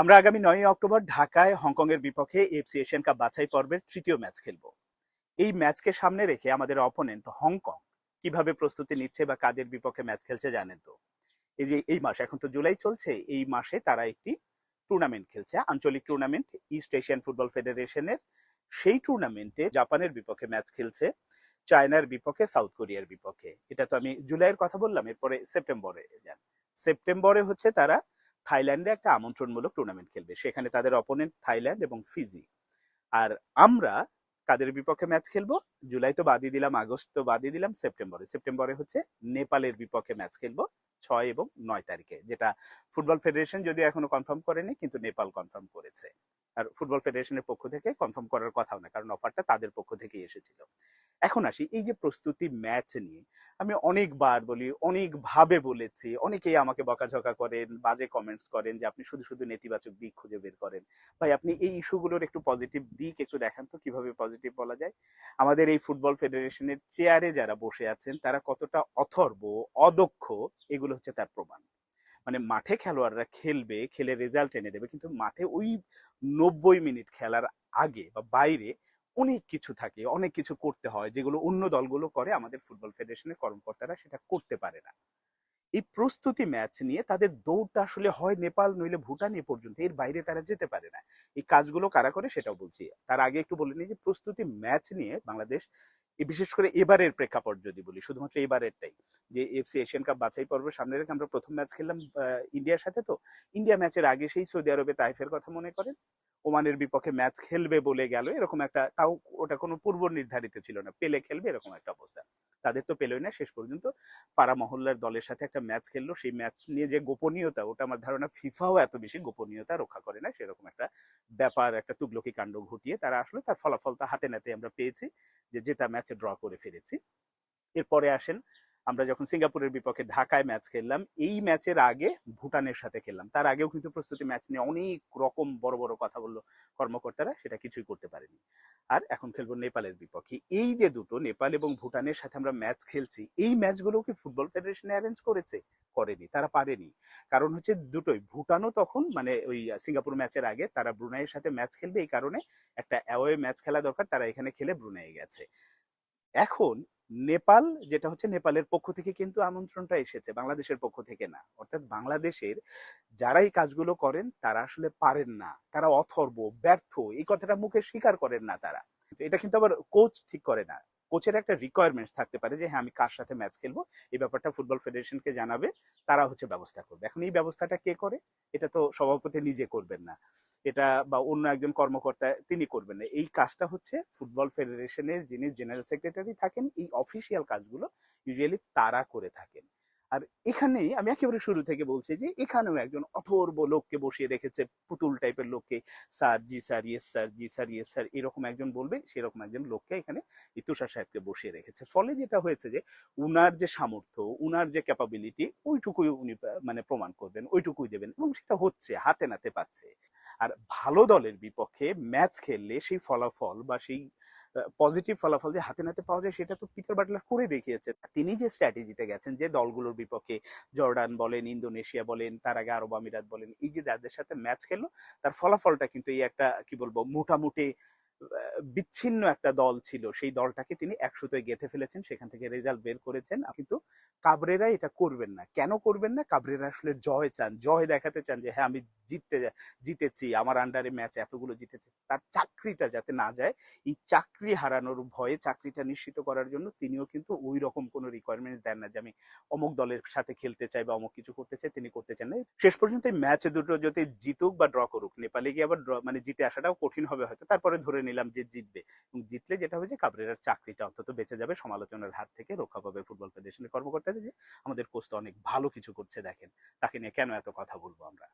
আমরা আগামী নয় অক্টোবর ঢাকায় হংকং এর বিপক্ষে এফসি এশিয়ান কাপ বাছাই পর্বের তৃতীয় ম্যাচ খেলব। এই ম্যাচকে সামনে রেখে আমাদের অপোনেন্ট হংকং কীভাবে প্রস্তুতি নিচ্ছে বা কাদের বিপক্ষে ম্যাচ খেলছে জানেন তো? এই যে এই মাস, এখন তো জুলাই চলছে, এই মাসে তারা একটি টুর্নামেন্ট খেলছে। আঞ্চলিক টুর্নামেন্ট ইস্ট এশিয়ান ফুটবল ফেডারেশনের সেই টুর্নামেন্টে জাপানের বিপক্ষে ম্যাচ খেলছে, চায়নার বিপক্ষে সাউথ কোরিয়ার বিপক্ষে। এটা তো আমি জুলাইয়ের কথা বললাম, এরপরে সেপ্টেম্বরে যান সেপ্টেম্বরে হচ্ছে তারা থাইল্যান্ডে একটা আমন্ত্রণমূলক টুর্নামেন্ট খেলবে। সেখানে তাদের অপোনেন্ট থাইল্যান্ড এবং ফিজি। আর আমরা কাদের বিপক্ষে ম্যাচ খেলব? জুলাই তো বাদই দিলাম, আগস্ট তো বাদই দিলাম, সেপ্টেম্বরে। সেপ্টেম্বরে হচ্ছে নেপালের বিপক্ষে ম্যাচ খেলব ছয় এবং নয় তারিখে, যেটা ফুটবল ফেডারেশন যদিও এখনও কনফার্ম করেনি, কিন্তু নেপাল কনফার্ম করেছে। আর ফুটবল ফেডারেশনের পক্ষ থেকে কনফার্ম করার কথাও না, কারণ অফারটা তাদের পক্ষ থেকেই এসেছিল। এখন আসি, এই যে প্রস্তুতি ম্যাচ নিয়ে, আমি অনেকবার বলি, অনেকভাবে বলেছি, অনেকেই আমাকে বকাঝকা করেন, বাজে কমেন্টস করেন যে আপনি শুধু শুধু নেতিবাচক দিক খুঁজে বের করেন। ভাই, আপনি এই ইস্যুগুলোর একটু পজিটিভ দিক একটু দেখান তো, কীভাবে পজিটিভ বলা যায়? আমাদের এই ফুটবল ফেডারেশনের চেয়ারে যারা বসে আছেন, তারা কতটা অথর্ব, অদক্ষ, এগুলো হচ্ছে তার প্রমাণ। মানে মাঠে খেলোয়াড়রা খেলবে, খেলে রেজাল্ট এনে দেবে, কিন্তু মাঠে ওই নব্বই মিনিট খেলার আগে বা বাইরে অনেক কিছু থাকে, অনেক কিছু করতে হয় যেগুলো অন্য দলগুলো করে, আমাদের ফুটবল ফেডারেশনের কর্মকর্তারা সেটা করতে পারে না। এই প্রস্তুতি ম্যাচ নিয়ে তাদের দৌড়টা আসলে হয় নেপাল নইলে ভুটান এ পর্যন্ত, এর বাইরে তারা যেতে পারে না। এই কাজগুলো কারা করে সেটাও বলছি। তার আগে একটু বলে নিই যে প্রস্তুতি ম্যাচ নিয়ে বাংলাদেশ বিশেষ করে এবারের প্রেক্ষাপট যদি বলি, শুধুমাত্র এবারেরটাই। যে এফসি এশিয়ান কাপ বাছাই পর্ব সামনে রেখে আমরা প্রথম ম্যাচ খেললাম ইন্ডিয়ার সাথে তো। ইন্ডিয়া ম্যাচের আগে সেই সৌদি আরবে তাইফের কথা মনে করেন? ওমানের বিপক্ষে ম্যাচ খেলবে বলে গেল। এরকম একটা, তাও ওটা কোনো পূর্ব নির্ধারিত ছিল না। পেলে খেলবে, এরকম একটা অবস্থা। তাদের তো পেলোই না। শেষ পর্যন্ত পাড়া মহল্লার দলের সাথে একটা ম্যাচ খেললো। সেই ম্যাচ নিয়ে যে গোপনীয়তা, ওটা আমার ধারণা ফিফাও এত বেশি গোপনীয়তা রক্ষা করে না। সেরকম একটা ব্যাপার, একটা তুগলকি কাণ্ড ঘটিয়ে তারা আসলে। তার ফলাফল তা হাতে নাতে আমরা পেয়েছি যে জেতা ম্যাচে ড্র করে ফেলেছি। এরপরে আসেন আমরা যখন সিঙ্গাপুরের বিপক্ষে ঢাকায় ম্যাচ খেললাম, এই ম্যাচের আগে ভুটানের সাথে খেললাম। তার আগেও কিন্তু প্রস্তুতি ম্যাচ নিয়ে অনেক রকম বড় বড় কথা বলল কর্মকর্তারা, সেটা কিছুই করতে পারেনি। আর এখন খেলব নেপালের বিপক্ষে। এই যে দুটো, নেপাল এবং ভুটানের সাথে আমরা ম্যাচ খেলছি, এই ম্যাচগুলো কি ফুটবল ফেডারেশন অ্যারেঞ্জ করেছে? করেনি, তারা পারেনি। কারণ হচ্ছে দুটোই, ভুটানও তখন মানে ওই সিঙ্গাপুর ম্যাচের আগে তারা ব্রুনাইয়ের সাথে ম্যাচ খেলবে, এই কারণে একটা অ্যাওয়ে ম্যাচ খেলা দরকার, তারা এখানে খেলে ব্রুনাই গেছে। এখন নেপাল, যেটা হচ্ছে নেপালের পক্ষ থেকে কিন্তু আমন্ত্রণটা এসেছে, বাংলাদেশের পক্ষ থেকে না। অর্থাৎ বাংলাদেশের যারা এই কাজগুলো করেন, তারা আসলে পারেন না। তারা অথর্ব, ব্যর্থ, এই কথাটা মুখে স্বীকার করেন না তারা। এটা কিন্তু আবার কোচ ঠিক করে না। কোচের একটা রিকোয়ারমেন্টস থাকতে পারে যে হ্যাঁ আমি কার সাথে ম্যাচ খেলব? এই ব্যাপারটা ফুটবল ফেডারেশনকে জানাবে, তারা হচ্ছে ব্যবস্থা করবে। এখন এই ব্যবস্থাটা কে করে? এটা তো সভাপতি নিজে করবেন না। এটা বা অন্য একজন কর্মকর্তা তিনি করবেন না। এই কাজটা হচ্ছে ফুটবল ফেডারেশনের যিনি জেনারেল সেক্রেটারি থাকেন, এই অফিসিয়াল কাজগুলো ইউজুয়ালি তারা করে থাকেন। আর এখানেই আমি একেবারে শুরু থেকে বলছি যে এখানেও একজন অথর্ব লোককে বসিয়ে রেখেছে, পুতুল টাইপের লোককে, sir, ji sir, yes sir, ji sir, yes sir, এরকম একজন বলবে সেরকম একজন লোককে এখানে তুষার সাহেবকে বসিয়ে রেখেছে। ফলে যেটা হয়েছে যে উনার যে সামর্থ্য, উনার যে ক্যাপাবিলিটি ওইটুকুই উনি মানে প্রমাণ করবেন, ওইটুকুই দেবেন এবং সেটা হচ্ছে, হাতে নাতে পাচ্ছে। আর ভালো দলের বিপক্ষে ম্যাচ খেললে সেই ফলাফল বা সেই পজিটিভ ফলাফল যে হাতে নাতে পাওয়া যায় সেটা তো পিটার বাটলার করে দেখিয়েছে তিনি যে স্ট্র্যাটেজিতে গেছেন যে দলগুলোর বিপক্ষে জর্ডান বলেন, ইন্দোনেশিয়া বলেন, তার আগে আরব আমিরাত বলেন, এই যে যাদের সাথে ম্যাচ খেললো, তার ফলাফলটা কিন্তু এই একটা, কি বলব, মোটামুটি বিচ্ছিন্ন একটা দল ছিল। সেই দলটাকে তিনি একশোতে গেঁথে ফেলেছেন, সেখান থেকে রেজাল্ট বের করেছেন। কিন্তু কাবরেরা এটা করবেন না। কেন করবেন না? কাবরেরা আসলে জয় চান। জয় দেখাতে চান যে হ্যাঁ আমি জিততে জিতেছি। আমার আন্ডারে ম্যাচ এতগুলো জিতেছি। তার চাকরিটা যাতে না যায়, এই চাকরি হারানোর ভয়ে, চাকরিটা নিশ্চিত করার জন্য তিনিও কিন্তু ওই রকম কোনো রিকোয়ারমেন্ট দেন না যে, আমি অমুক দলের সাথে খেলতে চাই বা অমুক কিছু করতে চাই। তিনি করতে চান না। শেষ পর্যন্ত এই ম্যাচ দুটো যদি জিতুক বা ড্র করুক, নেপালে গিয়ে আবার draw- মানে জিতে আসাটাও কঠিন হবে হয়তো। তারপরে ধরে নিলাম যে জিতবে। এবং জিতলে যেটা হবে যে কাবরেরার চাকরিটা অন্তত বেঁচে যাবে। সমালোচনার হাত থেকে রক্ষা পাবে ফুটবল ফেডারেশনের কর্মকর্তাদের যে আমাদের কোচ তো অনেক ভালো কিছু করছে দেখেন। তাকে নিয়ে কেন এত কথা বলব আমরা?